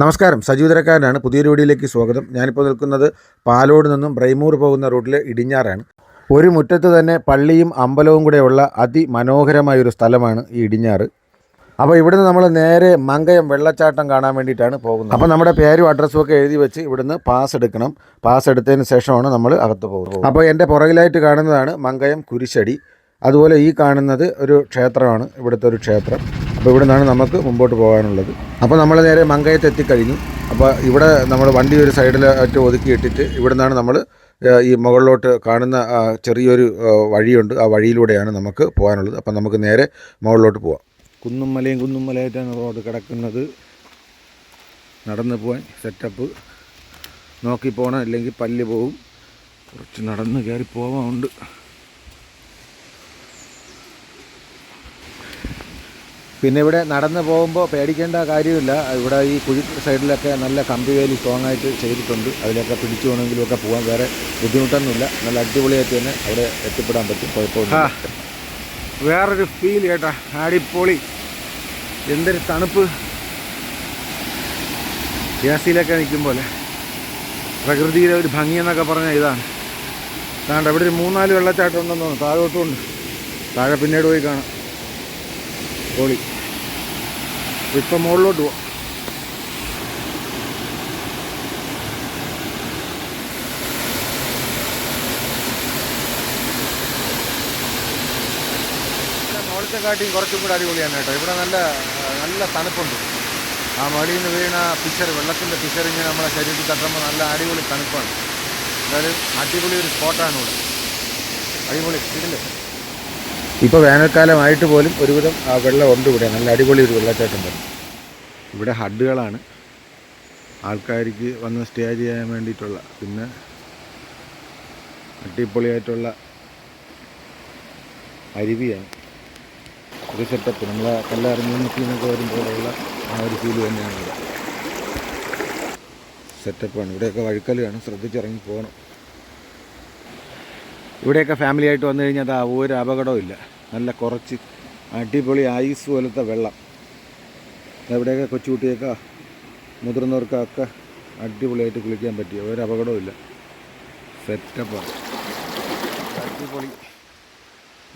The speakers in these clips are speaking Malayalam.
നമസ്കാരം. സജീവതരക്കാരനാണ് പുതിയൊരു വീഡിയോയിലേക്ക് സ്വാഗതം. ഞാനിപ്പോൾ നിൽക്കുന്നത് പാലോട് നിന്നും ബ്രൈമൂർ പോകുന്ന റൂട്ടിലെ ഇടിഞ്ഞാറാണ്. ഒരു മുറ്റത്ത് തന്നെ പള്ളിയും അമ്പലവും കൂടെയുള്ള അതിമനോഹരമായ ഒരു സ്ഥലമാണ് ഈ ഇടിഞ്ഞാറ്. അപ്പോൾ ഇവിടുന്ന് നമ്മൾ നേരെ മങ്കയം വെള്ളച്ചാട്ടം കാണാൻ വേണ്ടിയിട്ടാണ് പോകുന്നത്. അപ്പോൾ നമ്മുടെ പേരും അഡ്രസ്സും ഒക്കെ എഴുതി വെച്ച് ഇവിടുന്ന് പാസ് എടുക്കണം. പാസ് എടുത്തതിന് ശേഷമാണ് നമ്മൾ അകത്ത് പോകുന്നത്. അപ്പോൾ എന്റെ പുറകിലായിട്ട് കാണുന്നതാണ് മങ്കയം കുരിശടി. അതുപോലെ ഈ കാണുന്നത് ഒരു ക്ഷേത്രമാണ്. ഇവിടുത്തെ ഒരു ക്ഷേത്രം. അപ്പോൾ ഇവിടെ നിന്നാണ് നമുക്ക് മുമ്പോട്ട് പോകാനുള്ളത്. അപ്പോൾ നമ്മൾ നേരെ മങ്കയത്ത് എത്തിക്കഴിഞ്ഞു. അപ്പോൾ ഇവിടെ നമ്മൾ വണ്ടി ഒരു സൈഡിലായിട്ട് ഒതുക്കി ഇട്ടിട്ട് ഇവിടെ നിന്നാണ് നമ്മൾ ഈ മുകളിലോട്ട് കാണുന്ന ചെറിയൊരു വഴിയുണ്ട്. ആ വഴിയിലൂടെയാണ് നമുക്ക് പോകാനുള്ളത്. അപ്പം നമുക്ക് നേരെ മുകളിലോട്ട് പോവാം. കുന്നും മലയും റോഡ് കിടക്കുന്നത്. നടന്നു പോകാൻ സെറ്റപ്പ്. നോക്കി പോകണം അല്ലെങ്കിൽ പല്ല് പോവും. കുറച്ച് നടന്ന് കയറി പോവാനുണ്ട് പിന്നെ ഇവിടെ നടന്ന് പോകുമ്പോൾ പേടിക്കേണ്ട കാര്യമില്ല. ഇവിടെ ഈ കുഴി സൈഡിലൊക്കെ നല്ല കമ്പി വേലി സ്ട്രോങ് ആയിട്ട് ചെയ്തിട്ടുണ്ട്. അതിലൊക്കെ പിടിച്ചു വേണമെങ്കിലും ഒക്കെ പോകാൻ വേറെ ബുദ്ധിമുട്ടൊന്നുമില്ല. നല്ല അടിപൊളിയായിട്ട് തന്നെ അവിടെ എത്തിപ്പെടാൻ പറ്റും. കുഴപ്പമില്ല വേറൊരു ഫീൽ കേട്ടാ. അടിപൊളി. എന്തൊരു തണുപ്പ്. ഗ്യാസിലൊക്കെ നിൽക്കും പോലെ. പ്രകൃതിയിലെ ഒരു ഭംഗി എന്നൊക്കെ പറഞ്ഞാൽ ഇതാണ്. കാരണം ഇവിടെ ഒരു മൂന്നാൽ വെള്ളച്ചാട്ടം ഉണ്ടെന്ന് തോന്നുന്നു. താഴോട്ടും ഉണ്ട് താഴെ പിന്നീട് പോയി കാണാം. പൊളി ഇപ്പം മുകളിലോട്ട് പോവാം മുകളിലത്തെ കാട്ടിയും കുറച്ചും കൂടെ അടിപൊളിയാണ് കേട്ടോ. ഇവിടെ നല്ല നല്ല തണുപ്പുണ്ട്. ആ മടിയിൽ നിന്ന് വീണ പിച്ചർ വെള്ളത്തിന്റെ പിച്ചർ ഇങ്ങനെ നമ്മളെ ശരീരത്തിൽ തട്ടുമ്പോൾ നല്ല അടിപൊളി തണുപ്പാണ്. എന്തായാലും അടിപൊളി ഒരു സ്പോട്ടാണ് ഇവിടെ. അടിപൊളി ഇതില്ലേ ഇപ്പോൾ വേനൽക്കാലമായിട്ട് പോലും ഒരുവിധം ആ വെള്ളം ഉണ്ട് ഇവിടെ. നല്ല അടിപൊളി ഒരു വെള്ളച്ചാട്ടം വരും ഇവിടെ ഹഡുകളാണ് ആൾക്കാർക്ക് വന്ന് സ്റ്റേ ചെയ്യാൻ വേണ്ടിയിട്ടുള്ള പിന്നെ അടിപൊളിയായിട്ടുള്ള അരുവിയാണ്. ഒരു സെറ്റപ്പ് നമ്മളെ കല്ലറിഞ്ഞ് നിൽക്കുന്നൊക്കെ വരുമ്പോഴുള്ള ആ ഒരു ഫീൽ തന്നെയാണ് ഇവിടെ. സെറ്റപ്പാണ് ഇവിടെയൊക്കെ വഴുക്കലാണ്. ശ്രദ്ധിച്ചിറങ്ങി പോകണം ഇവിടെയൊക്കെ ഫാമിലി ആയിട്ട് വന്നു കഴിഞ്ഞാൽ അതാ ഒരു അപകടവും ഇല്ല. നല്ല കുറച്ച് അടിപൊളി ഐസ് പോലത്തെ വെള്ളം. ഇവിടെയൊക്കെ കൊച്ചുകുട്ടിയൊക്കെ മുതിർന്നവർക്കൊക്കെ അടിപൊളിയായിട്ട് കുളിക്കാൻ പറ്റിയ ഒരു അപകടവും ഇല്ല. സെറ്റപ്പാണ് അടിപൊളി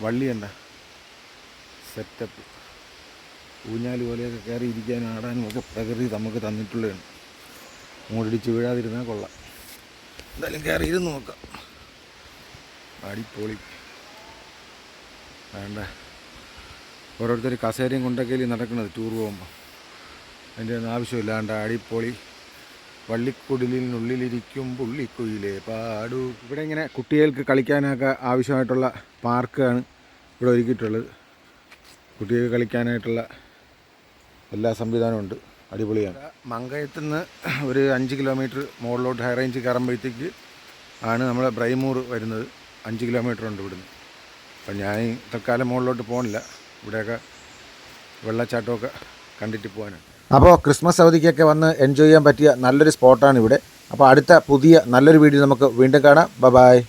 വള്ളി എന്താ സെറ്റപ്പ് ഊഞ്ഞാൽ പോലെയൊക്കെ കയറി ഇരിക്കാനും ആടാനും ഒക്കെ പ്രകൃതി നമുക്ക് തന്നിട്ടുള്ളതാണ്. മൂടിടിച്ച് വീഴാതിരുന്നാൽ കൊള്ളാം. എന്തായാലും കയറി ഇരുന്ന് നോക്കാം. അടിപൊളി. വേണ്ട. ഓരോരുത്തർ കസേരയും കൊണ്ടൊക്കെ നടക്കുന്നത് ടൂർ പോകുമ്പോൾ അതിന്റെ ഒന്നും ആവശ്യമില്ലാണ്ട് അടിപൊളി. വള്ളിക്കുടിലിനുള്ളിലിരിക്കും പുള്ളിക്കുയിലെ പാടു. ഇവിടെ ഇങ്ങനെ കുട്ടികൾക്ക് കളിക്കാനൊക്കെ ആവശ്യമായിട്ടുള്ള പാർക്കാണ് ഇവിടെ ഒരുക്കിയിട്ടുള്ളത്. കുട്ടികൾക്ക് കളിക്കാനായിട്ടുള്ള എല്ലാ സംവിധാനവും ഉണ്ട്. അടിപൊളിയാണ്. മങ്കയത്തു നിന്ന് ഒരു അഞ്ച് കിലോമീറ്റർ മുകളിലോട്ട് ഹൈ റേഞ്ച് കയറുമ്പോഴത്തേക്ക് ആണ് നമ്മളെ ബ്രൈമൂർ വരുന്നത്. അഞ്ച് കിലോമീറ്റർ ഉണ്ട് ഇവിടുന്ന്. അപ്പം ഞാൻ തൽക്കാലം മുകളിലോട്ട് പോകണില്ല ഇവിടെയൊക്കെ വെള്ളച്ചാട്ടമൊക്കെ കണ്ടിട്ട് പോകാനാണ് അപ്പോൾ ക്രിസ്മസ് അവധിക്കൊക്കെ വന്ന് എൻജോയ് ചെയ്യാൻ പറ്റിയ നല്ലൊരു സ്പോട്ടാണ് ഇവിടെ. അപ്പോൾ അടുത്ത പുതിയ നല്ലൊരു വീഡിയോ നമുക്ക് വീണ്ടും കാണാം. ബ ബായ്